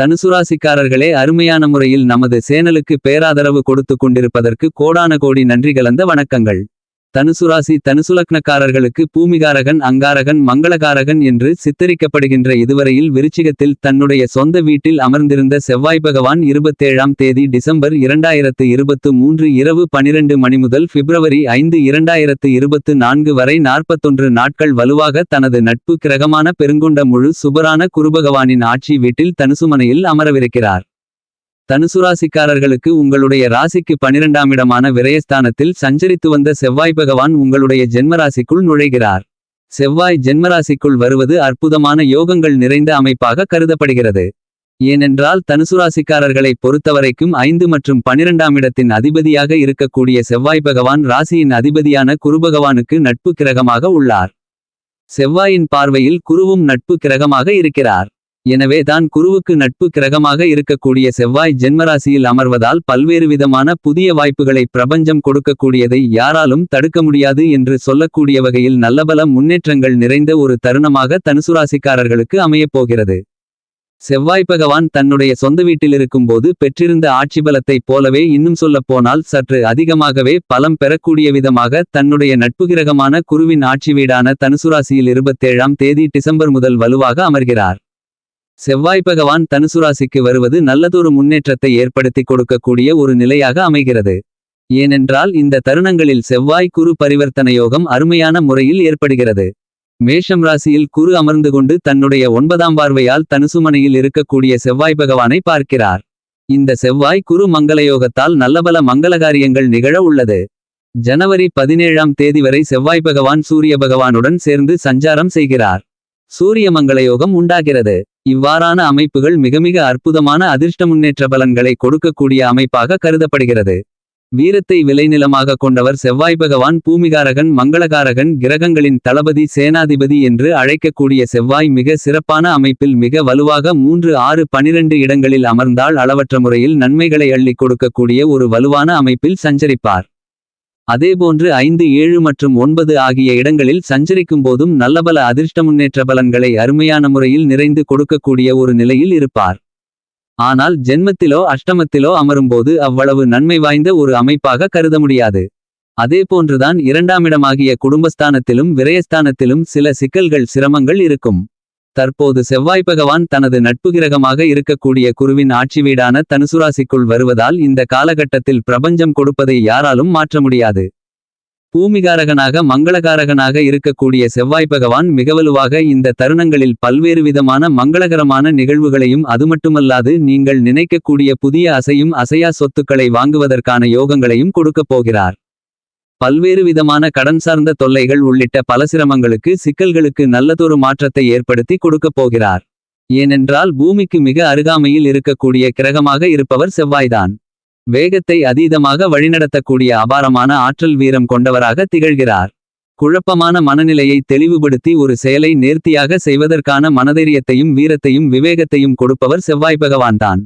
தனுசுராசிக்காரர்களே அருமையான முறையில் நமது சேனலுக்கு பேராதரவு கொடுத்து கொண்டிருப்பதற்கு கோடான கோடி நன்றி கலந்த வணக்கங்கள். தனுசுராசி தனுசுலக்னக்காரர்களுக்கு பூமிகாரகன் அங்காரகன் மங்களகாரகன் என்று சித்தரிக்கப்படுகின்ற இதுவரையில் விருச்சிகத்தில் தன்னுடைய சொந்த வீட்டில் அமர்ந்திருந்த செவ்வாய் பகவான் இருபத்தேழாம் தேதி டிசம்பர் இரண்டாயிரத்து இருபத்து மூன்று இரவு பனிரெண்டு மணி முதல் பிப்ரவரி ஐந்து இரண்டாயிரத்து இருபத்து நான்கு வரை நாற்பத்தொன்று நாட்கள் வலுவாக தனது நட்பு கிரகமான பெருங்கொண்ட முழு சுபரான குருபகவானின் ஆட்சி வீட்டில் தனுசுமனையில் அமரவிருக்கிறார். தனுசுராசிக்காரர்களுக்கு உங்களுடைய ராசிக்கு பனிரெண்டாம் இடமான விரயஸ்தானத்தில் சஞ்சரித்து வந்த செவ்வாய் பகவான் உங்களுடைய ஜென்மராசிக்குள் நுழைகிறார். செவ்வாய் ஜென்மராசிக்குள் வருவது அற்புதமான யோகங்கள் நிறைந்த அமைப்பாக கருதப்படுகிறது. ஏனென்றால் தனுசுராசிக்காரர்களை பொறுத்தவரைக்கும் ஐந்து மற்றும் பனிரெண்டாம் இடத்தின் அதிபதியாக இருக்கக்கூடிய செவ்வாய் பகவான் ராசியின் அதிபதியான குருபகவானுக்கு நட்பு கிரகமாக உள்ளார். செவ்வாயின் பார்வையில் குருவும் நட்பு கிரகமாக இருக்கிறார். எனவே தான் குருவுக்கு நட்பு கிரகமாக இருக்கக்கூடிய செவ்வாய் ஜென்மராசியில் அமர்வதால் பல்வேறு விதமான புதிய வாய்ப்புகளை பிரபஞ்சம் கொடுக்கக்கூடியதை யாராலும் தடுக்க முடியாது என்று சொல்லக்கூடிய வகையில் நல்லபல முன்னேற்றங்கள் நிறைந்த ஒரு தருணமாக தனுசுராசிக்காரர்களுக்கு அமையப்போகிறது செவ்வாய் பகவான் தன்னுடைய சொந்த வீட்டிலிருக்கும் போது பெற்றிருந்த ஆட்சி பலத்தைப் போலவே இன்னும் சொல்லப் போனால் சற்று அதிகமாகவே பலம் பெறக்கூடிய விதமாக தன்னுடைய நட்பு கிரகமான குருவின் ஆட்சி வீடான தனுசுராசியில் இருபத்தேழாம் தேதி டிசம்பர் முதல் வலுவாக அமர்கிறார். செவ்வாய் பகவான் தனுசுராசிக்கு வருவது நல்லதொரு முன்னேற்றத்தை ஏற்படுத்தி கொடுக்கக்கூடிய ஒரு நிலையாக அமைகிறது. ஏனென்றால் இந்த தருணங்களில் செவ்வாய் குரு பரிவர்த்தன யோகம் அருமையான முறையில் ஏற்படுகிறது. மேஷம் ராசியில் குரு அமர்ந்து கொண்டு தன்னுடைய ஒன்பதாம் பார்வையால் தனுசுமனையில் இருக்கக்கூடிய செவ்வாய் பகவானை பார்க்கிறார். இந்த செவ்வாய் குரு மங்களயோகத்தால் நல்லபல மங்களகாரியங்கள் நிகழ உள்ளது. ஜனவரி பதினேழாம் தேதி வரை செவ்வாய் பகவான் சூரிய பகவானுடன் சேர்ந்து சஞ்சாரம் செய்கிறார். சூரிய மங்களயோகம் உண்டாகிறது. இவ்வாறான அமைப்புகள் மிக மிக அற்புதமான அதிர்ஷ்ட முன்னேற்ற பலன்களை கொடுக்கக்கூடிய அமைப்பாக கருதப்படுகிறது. வீரத்தை விளைநிலமாக கொண்டவர் செவ்வாய் பகவான் பூமிகாரகன் மங்களகாரகன் கிரகங்களின் தளபதி சேனாதிபதி என்று அழைக்கக்கூடிய செவ்வாய் மிக சிறப்பான அமைப்பில் மிக வலுவாக மூன்று ஆறு பனிரெண்டு இடங்களில் அமர்ந்தால் அளவற்ற முறையில் நன்மைகளை அள்ளிக் கொடுக்கக்கூடிய ஒரு வலுவான அமைப்பில் சஞ்சரிப்பார். அதேபோன்று ஐந்து ஏழு மற்றும் ஒன்பது ஆகிய இடங்களில் சஞ்சரிக்கும் போதும் நல்லபல அதிர்ஷ்ட முன்னேற்ற பலன்களை அருமையான முறையில் நிறைந்து கொடுக்கக்கூடிய ஒரு நிலையில் இருப்பார். ஆனால் ஜென்மத்திலோ அஷ்டமத்திலோ அமரும்போது அவ்வளவு நன்மை வாய்ந்த ஒரு அமைப்பாக கருத முடியாது. அதேபோன்றுதான் இரண்டாமிடமாகிய குடும்பஸ்தானத்திலும் விரயஸ்தானத்திலும் சில சிக்கல்கள் சிரமங்கள் இருக்கும். தற்போது செவ்வாய் பகவான் தனது நட்பு கிரகமாக இருக்கக்கூடிய குருவின் ஆட்சி வீடான தனுசுராசிக்குள் வருவதால் இந்த காலகட்டத்தில் பிரபஞ்சம் கொடுப்பதை யாராலும் மாற்ற முடியாது. பூமிகாரகனாக மங்களகாரகனாக இருக்கக்கூடிய செவ்வாய் பகவான் மிகவலுவாக இந்த தருணங்களில் பல்வேறு விதமான மங்களகரமான நிகழ்வுகளையும் அதுமட்டுமல்லாது நீங்கள் நினைக்கக்கூடிய புதிய அசையும் அசையா சொத்துக்களை வாங்குவதற்கான யோகங்களையும் கொடுக்கப் போகிறார். பல்வேறு விதமான கடன் சார்ந்த தொல்லைகள் உள்ளிட்ட பல சிரமங்களுக்கு சிக்கல்களுக்கு நல்லதொரு மாற்றத்தை ஏற்படுத்தி கொடுக்கப் போகிறார். ஏனென்றால் பூமிக்கு மிக அருகாமையில் இருக்கக்கூடிய கிரகமாக இருப்பவர் செவ்வாய்தான். வேகத்தை அதீதமாக வழிநடத்தக்கூடிய அபாரமான ஆற்றல் வீரம் கொண்டவராக திகழ்கிறார். குழப்பமான மனநிலையை தெளிவுபடுத்தி ஒரு செயலை நேர்த்தியாக செய்வதற்கான மனதைரியத்தையும் வீரத்தையும் விவேகத்தையும் கொடுப்பவர் செவ்வாய் பகவான்தான்.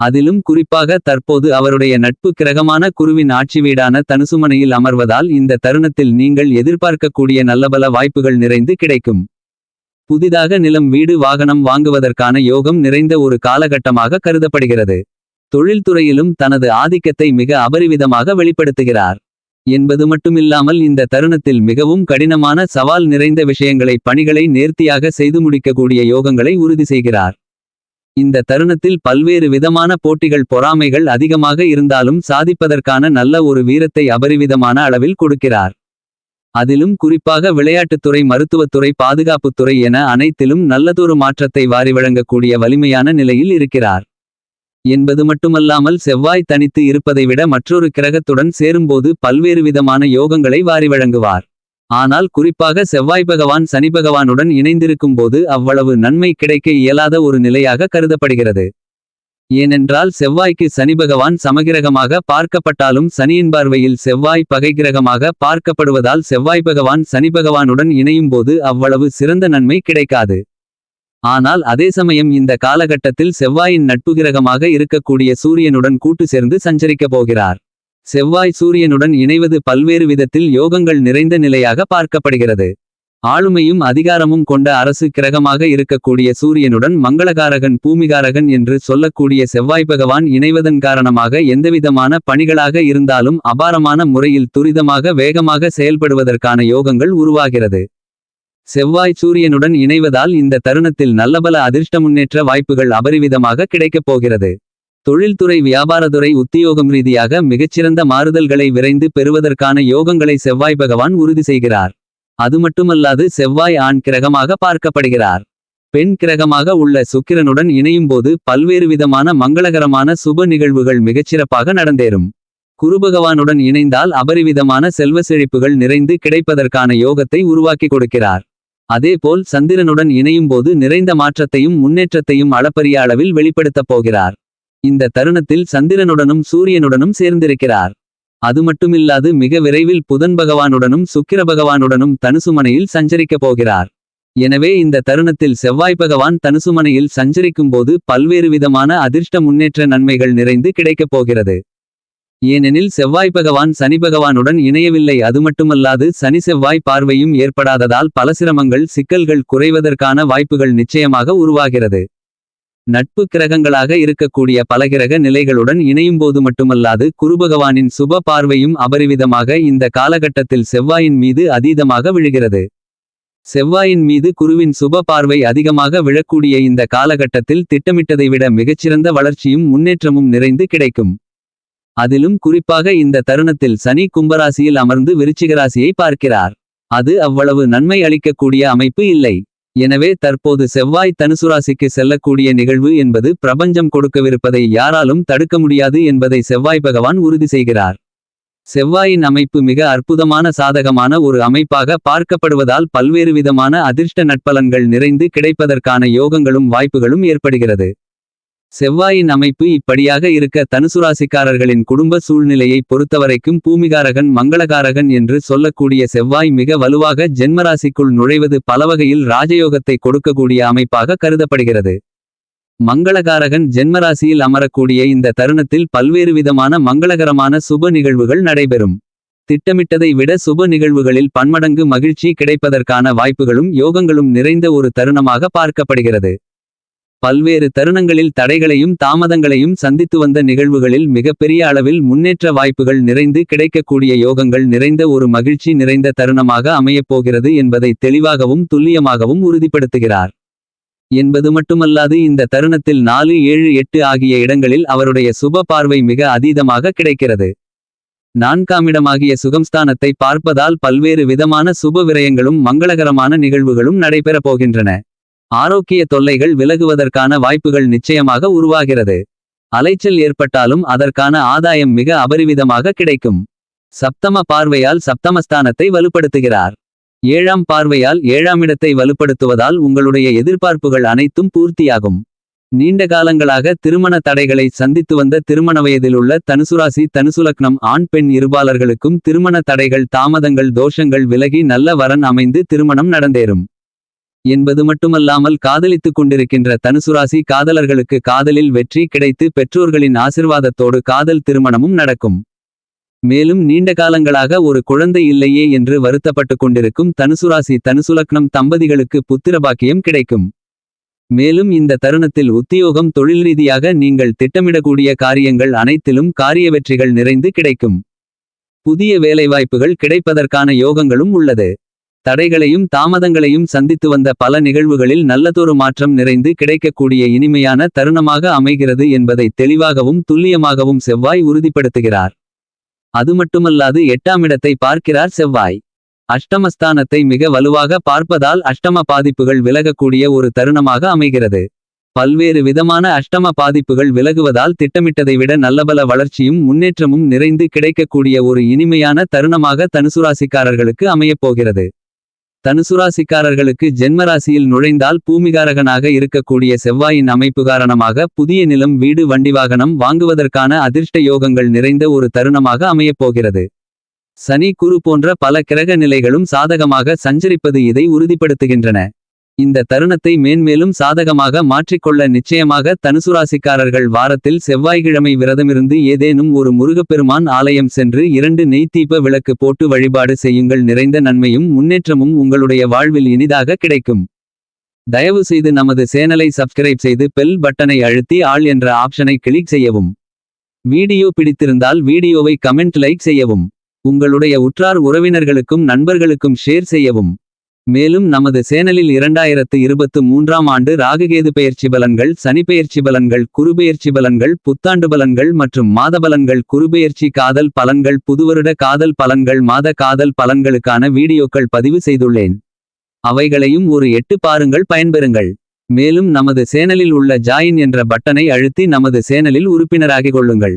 அதிலும் குறிப்பாக தற்போது அவருடைய நட்பு கிரகமான குருவின் ஆட்சி வீடான தனுசுமனையில் அமர்வதால் இந்த தருணத்தில் நீங்கள் எதிர்பார்க்கக்கூடிய நல்லபல வாய்ப்புகள் நிறைந்து கிடைக்கும். புதிதாக நிலம் வீடு வாகனம் வாங்குவதற்கான யோகம் நிறைந்த ஒரு காலகட்டமாக கருதப்படுகிறது. தொழில்துறையிலும் தனது ஆதிக்கத்தை மிக அபரிவிதமாக வெளிப்படுத்துகிறார். என்பது மட்டுமில்லாமல் இந்த தருணத்தில் மிகவும் கடினமான சவால் நிறைந்த விஷயங்களை பணிகளை நேர்த்தியாக செய்து முடிக்கக்கூடிய யோகங்களை உறுதி செய்கிறார். இந்த தருணத்தில் பல்வேறு விதமான போட்டிகள் பொறாமைகள் அதிகமாக இருந்தாலும் சாதிப்பதற்கான நல்ல ஒரு வீரத்தை அபரிவிதமான அளவில் கொடுக்கிறார். அதிலும் குறிப்பாக விளையாட்டுத்துறை மருத்துவத்துறை பாதுகாப்புத்துறை என அனைத்திலும் நல்லதொரு மாற்றத்தை வாரி வழங்கக்கூடிய வலிமையான நிலையில் இருக்கிறார். என்பது மட்டுமல்லாமல் செவ்வாய் தனித்து இருப்பதை விட மற்றொரு கிரகத்துடன் சேரும்போது பல்வேறு விதமான யோகங்களை வாரி வழங்குவார். ஆனால் குறிப்பாக செவ்வாய் பகவான் சனி பகவானுடன் இணைந்திருக்கும் போது அவ்வளவு நன்மை கிடைக்க இயலாத ஒரு நிலையாக கருதப்படுகிறது. ஏனென்றால் செவ்வாய்க்கு சனி பகவான் சமகிரகமாக பார்க்கப்பட்டாலும் சனியின் பார்வையில் செவ்வாய் பகைகிரகமாக பார்க்கப்படுவதால் செவ்வாய் பகவான் சனி பகவானுடன் இணையும் போது அவ்வளவு சிறந்த நன்மை கிடைக்காது. ஆனால் அதே சமயம் இந்த காலகட்டத்தில் செவ்வாயின் நட்பு கிரகமாக இருக்கக்கூடிய சூரியனுடன் கூட்டு சேர்ந்து சஞ்சரிக்கப் போகிறார். செவ்வாய் சூரியனுடன் இணைவது பல்வேறு விதத்தில் யோகங்கள் நிறைந்த நிலையாக பார்க்கப்படுகிறது. ஆளுமையும் அதிகாரமும் கொண்ட அரசு கிரகமாக இருக்கக்கூடிய சூரியனுடன் மங்களகாரகன் பூமிகாரகன் என்று சொல்லக்கூடிய செவ்வாய் பகவான் இணைவதன் காரணமாக எந்தவிதமான பணிகளாக இருந்தாலும் அபாரமான முறையில் துரிதமாக வேகமாக செயல்படுவதற்கான யோகங்கள் உருவாகிறது. செவ்வாய் சூரியனுடன் இணைவதால் இந்த தருணத்தில் நல்லபல அதிர்ஷ்ட முன்னேற்ற வாய்ப்புகள் அபரிவிதமாக கிடைக்கப் போகிறது. தொழில்துறை வியாபாரத்துறை உத்தியோகம் ரீதியாக மிகச்சிறந்த மாறுதல்களை விரைந்து பெறுவதற்கான யோகங்களை செவ்வாய் பகவான் உறுதி செய்கிறார். அது மட்டுமல்லாது செவ்வாய் ஆண் கிரகமாக பார்க்கப்படுகிறார். பெண் கிரகமாக உள்ள சுக்கிரனுடன் இணையும்போது பல்வேறு விதமான மங்களகரமான சுப நிகழ்வுகள் மிகச்சிறப்பாக நடந்தேறும். குருபகவானுடன் இணைந்தால் அபரிவிதமான செல்வ செழிப்புகள் நிறைந்து கிடைப்பதற்கான யோகத்தை உருவாக்கி கொடுக்கிறார். அதேபோல் சந்திரனுடன் இணையும்போது நிறைந்த மாற்றத்தையும் முன்னேற்றத்தையும் அளப்பரிய அளவில் வெளிப்படுத்தப் போகிறார். இந்த தருணத்தில் சந்திரனுடனும் சூரியனுடனும் சேர்ந்திருக்கிறார். அது மட்டுமில்லாது மிக விரைவில் புதன் பகவானுடனும் சுக்கிர பகவானுடனும் தனுசுமனையில் சஞ்சரிக்கப் போகிறார். எனவே இந்த தருணத்தில் செவ்வாய் பகவான் தனுசுமனையில் சஞ்சரிக்கும்போது பல்வேறு விதமான அதிர்ஷ்ட முன்னேற்ற நன்மைகள் நிறைந்து கிடைக்கப் போகிறது. ஏனெனில் செவ்வாய் பகவான் சனி பகவானுடன் இணையவில்லை. அது மட்டுமல்லாது சனி செவ்வாய் பார்வையும் ஏற்படாததால் பல சிரமங்கள் சிக்கல்கள் குறைவதற்கான வாய்ப்புகள் நிச்சயமாக உருவாகிறது. நட்பு கிரகங்களாக இருக்கக்கூடிய பலகிரக நிலைகளுடன் இணையும்போது மட்டுமல்லாது குருபகவானின் சுப பார்வையும் அபரிவிதமாக இந்த காலகட்டத்தில் செவ்வாயின் மீது அதீதமாக விழுகிறது. செவ்வாயின் மீது குருவின் சுப பார்வை அதிகமாக விழக்கூடிய இந்த காலகட்டத்தில் திட்டமிட்டதை விட மிகச்சிறந்த வளர்ச்சியும் முன்னேற்றமும் நிறைந்து கிடைக்கும். அதிலும் குறிப்பாக இந்த தருணத்தில் சனி கும்பராசியில் அமர்ந்து விருச்சிகராசியை பார்க்கிறார். அது அவ்வளவு நன்மை அளிக்கக்கூடிய அமைப்பு இல்லை. எனவே தற்போது செவ்வாய் தனுசுராசிக்கு செல்லக்கூடிய நிகழ்வு என்பது பிரபஞ்சம் கொடுக்கவிருப்பதை யாராலும் தடுக்க முடியாது என்பதை செவ்வாய் பகவான் உறுதி செய்கிறார். செவ்வாயின் அமைப்பு மிக அற்புதமான சாதகமான ஒரு அமைப்பாக பார்க்கப்படுவதால் பல்வேறு விதமான அதிர்ஷ்ட நட்பலன்கள் நிறைந்து கிடைப்பதற்கான யோகங்களும் வாய்ப்புகளும் ஏற்படுகிறது. செவ்வாயின் அமைப்பு இப்படியாக இருக்க தனுசுராசிக்காரர்களின் குடும்ப சூழ்நிலையை பொறுத்தவரைக்கும் பூமிகாரகன் மங்களகாரகன் என்று சொல்லக்கூடிய செவ்வாய் மிக வலுவாக ஜென்மராசிக்குள் நுழைவது பலவகையில் ராஜயோகத்தை கொடுக்கக்கூடிய அமைப்பாக கருதப்படுகிறது. மங்களகாரகன் ஜென்மராசியில் அமரக்கூடிய இந்த தருணத்தில் பல்வேறு விதமான மங்களகரமான சுப நிகழ்வுகள் நடைபெறும். திட்டமிட்டதை விட சுப நிகழ்வுகளில் பன்மடங்கு மகிழ்ச்சி கிடைப்பதற்கான வாய்ப்புகளும் யோகங்களும் நிறைந்த ஒரு தருணமாக பார்க்கப்படுகிறது. பல்வேறு தருணங்களில் தடைகளையும் தாமதங்களையும் சந்தித்து வந்த நிகழ்வுகளில் மிகப்பெரிய அளவில் முன்னேற்ற வாய்ப்புகள் நிறைந்து கிடைக்கக்கூடிய யோகங்கள் நிறைந்த ஒரு மகிழ்ச்சி நிறைந்த தருணமாக அமையப்போகிறது என்பதை தெளிவாகவும் துல்லியமாகவும் உறுதிப்படுத்துகிறார். என்பது மட்டுமல்லாது இந்த தருணத்தில் நாலு ஏழு எட்டு ஆகிய இடங்களில் அவருடைய சுப பார்வை மிக அதீதமாக கிடைக்கிறது. நான்காமிடமாகிய சுகம்ஸ்தானத்தை பார்ப்பதால் பல்வேறு விதமான சுப விரயங்களும் மங்களகரமான நிகழ்வுகளும் நடைபெறப் போகின்றன. ஆரோக்கிய தொல்லைகள் விலகுவதற்கான வாய்ப்புகள் நிச்சயமாக உருவாகிறது. அலைச்சல் ஏற்பட்டாலும் அதற்கான ஆதாயம் மிக அபரிவிதமாக கிடைக்கும். சப்தம பார்வையால் சப்தமஸ்தானத்தை வலுப்படுத்துகிறார். ஏழாம் பார்வையால் ஏழாமிடத்தை வலுப்படுத்துவதால் உங்களுடைய எதிர்பார்ப்புகள் அனைத்தும் பூர்த்தியாகும். நீண்ட காலங்களாக திருமண தடைகளை சந்தித்து வந்த திருமண வயதிலுள்ள தனுசுராசி தனுசுலக்னம் ஆண் பெண் இருபாலர்களுக்கும் திருமண தடைகள் தாமதங்கள் தோஷங்கள் விலகி நல்ல வரன் அமைந்து திருமணம் நடந்தேறும். என்பது மட்டுமல்லாமல் காதலித்துக் கொண்டிருக்கின்ற தனுசுராசி காதலர்களுக்கு காதலில் வெற்றி கிடைத்து பெற்றோர்களின் ஆசிர்வாதத்தோடு காதல் திருமணமும் நடக்கும். மேலும் நீண்ட காலங்களாக ஒரு குழந்தை இல்லையே என்று வருத்தப்பட்டுக் கொண்டிருக்கும் தனுசுராசி தனுசுலக்னம் தம்பதிகளுக்கு புத்திரபாக்கியம் கிடைக்கும். மேலும் இந்த தருணத்தில் உத்தியோகம் தொழில் ரீதியாக நீங்கள் திட்டமிடக்கூடிய காரியங்கள் அனைத்திலும் காரிய வெற்றிகள் நிறைந்து கிடைக்கும். புதிய வேலைவாய்ப்புகள் கிடைப்பதற்கான யோகங்களும் உள்ளது. தடைகளையும் தாமதங்களையும் சந்தித்து வந்த பல நிகழ்வுகளில் நல்லதொரு மாற்றம் நிறைந்து கிடைக்கக்கூடிய இனிமையான தருணமாக அமைகிறது என்பதை தெளிவாகவும் துல்லியமாகவும் செவ்வாய் உறுதிப்படுத்துகிறார். அது மட்டுமல்லாது எட்டாமிடத்தை பார்க்கிறார் செவ்வாய். அஷ்டமஸ்தானத்தை மிக வலுவாக பார்ப்பதால் அஷ்டம பாதிப்புகள் விலகக்கூடிய ஒரு தருணமாக அமைகிறது. பல்வேறு விதமான அஷ்டம பாதிப்புகள் விலகுவதால் திட்டமிட்டதை விட நல்லபல வளர்ச்சியும் முன்னேற்றமும் நிறைந்து கிடைக்கக்கூடிய ஒரு இனிமையான தருணமாக தனுசுராசிக்காரர்களுக்கு அமையப் போகிறது. தனுசுராசிக்காரர்களுக்கு ஜென்மராசியில் நுழைந்தால் பூமிகாரகனாக இருக்கக்கூடிய செவ்வாயின் அமைப்பு காரணமாக புதிய நிலம் வீடு வண்டி வாகனம் வாங்குவதற்கான அதிர்ஷ்ட யோகங்கள் நிறைந்த ஒரு தருணமாக அமையப்போகிறது சனி குரு போன்ற பல கிரக நிலைகளும் சாதகமாக சஞ்சரிப்பது இதை உறுதிப்படுத்துகின்றன. இந்த தருணத்தை மேன்மேலும் சாதகமாக மாற்றிக்கொள்ள நிச்சயமாக தனுசுராசிக்காரர்கள் வாரத்தில் செவ்வாய்க்கிழமை விரதமிருந்து ஏதேனும் ஒரு முருகப்பெருமான் ஆலயம் சென்று இரண்டு நெய்த்தீப விளக்கு போட்டு வழிபாடு செய்யுங்கள். நிறைந்த நன்மையும் முன்னேற்றமும் உங்களுடைய வாழ்வில் இனிதாக கிடைக்கும். தயவு செய்து நமது சேனலை சப்ஸ்கிரைப் செய்து பெல் பட்டனை அழுத்தி ஆள் என்ற ஆப்ஷனை கிளிக் செய்யவும். வீடியோ பிடித்திருந்தால் வீடியோவை கமெண்ட் லைக் செய்யவும். உங்களுடைய உற்றார் உறவினர்களுக்கும் நண்பர்களுக்கும் ஷேர் செய்யவும். மேலும் நமது சேனலில் இரண்டாயிரத்து இருபத்து மூன்றாம் ஆண்டு ராகுகேது பெயர்ச்சி பலன்கள் சனிப்பெயர்ச்சி பலன்கள் குருபெயர்ச்சி பலன்கள் புத்தாண்டு பலன்கள் மற்றும் மாத பலன்கள் குருபெயர்ச்சி காதல் பலன்கள் புதுவருட காதல் பலன்கள் மாத காதல் பலன்களுக்கான வீடியோக்கள் பதிவு செய்துள்ளேன். அவைகளையும் ஒரு எட்டு பாருங்கள் பயன்பெறுங்கள். மேலும் நமது சேனலில் உள்ள ஜாயின் என்ற பட்டனை அழுத்தி நமது சேனலில் உறுப்பினராகிக் கொள்ளுங்கள்.